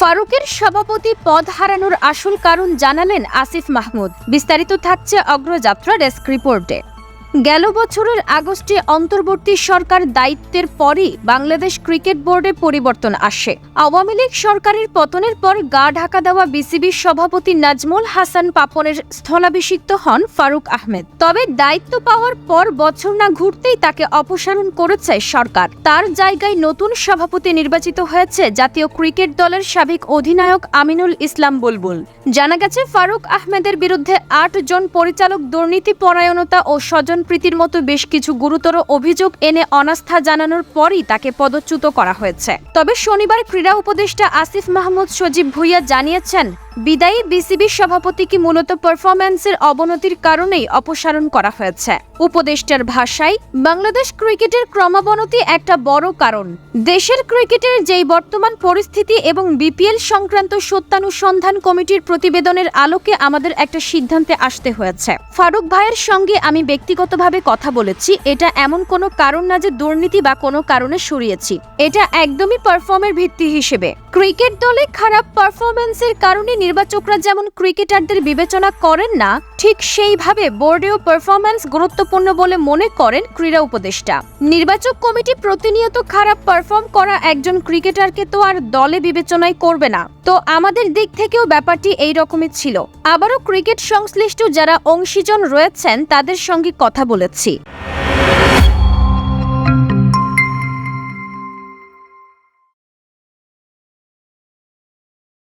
ফারুকের সভাপতি পদ হারানোর আসল কারণ জানালেন আসিফ মাহমুদ। বিস্তারিত থাকছে অগ্রযাত্রা ডেস্ক রিপোর্টে। গেল বছরের আগস্টে অন্তর্বর্তী সরকার দায়িত্বের পরই বাংলাদেশ ক্রিকেট বোর্ডে পরিবর্তন আসে। আওয়ামী লীগ সরকারের পতনের পর গা ঢাকা দেওয়া বিসিবির সভাপতি নাজমুল হাসান পাপনের স্থলাভিষিক্ত হন ফারুক আহমেদ। তবে দায়িত্ব পাওয়ার পর বছর না ঘুরতেই তাকে অপসারণ করেছে সরকার। তার জায়গায় নতুন সভাপতি নির্বাচিত হয়েছে জাতীয় ক্রিকেট দলের সাবেক অধিনায়ক আমিনুল ইসলাম বুলবুল। জানা গেছে, ফারুক আহমেদের বিরুদ্ধে আট জন পরিচালক দুর্নীতি পরায়ণতা ও স্বজনপ্রীতির মতো বেশ কিছু গুরুতর অভিযোগ এনে অনাস্থা জানানোর পরই তাকে পদচ্যুত করা হয়েছে। তবে শনিবার ক্রীড়া উপদেষ্টা আসিফ মাহমুদ সজীব ভুইয়া জানিয়েছেন বিদায়ী বিসিবির সভাপতিকে মূলত পারফরম্যান্সের অবনতির কারণেই অপসারণ করা হয়েছে। উপদেষ্টার ভাষায়, বাংলাদেশ ক্রিকেটের ক্রমাবনতি একটা বড় কারণ। দেশের ক্রিকেটের যেই বর্তমান পরিস্থিতি এবং বিপিএল সংক্রান্ত সত্যানুসন্ধান কমিটির প্রতিবেদনের আলোকে আমাদের একটা সিদ্ধান্তে আসতে হয়েছে। ফারুক ভাইয়ের সঙ্গে আমি ব্যক্তিগতভাবে কথা বলেছি, এটা এমন কোনো কারণ না যে দুর্নীতি বা কোনো কারণে সরিয়েছি। এটা একদমই পারফর্মের ভিত্তি হিসেবে। ক্রিকেট দলে খারাপ পারফরমেন্সের কারণে নির্বাচকরা যেমন ক্রিকেটারদের বিবেচনা করেন না, ঠিক সেইভাবে বোর্ডেও পারফরমেন্স গুরুত্বপূর্ণ বলে মনে করেন ক্রীড়া উপদেষ্টা। নির্বাচক কমিটি প্রতিনিয়ত খারাপ পারফর্ম করা একজন ক্রিকেটারকে তো আর দলে বিবেচনায় করবে না। তো আমাদের দিক থেকেও ব্যাপারটি এই রকমই ছিল। আবারও ক্রিকেট সংশ্লিষ্ট যারা অংশীজন রয়েছেন, তাদের সঙ্গে কথা বলেছি।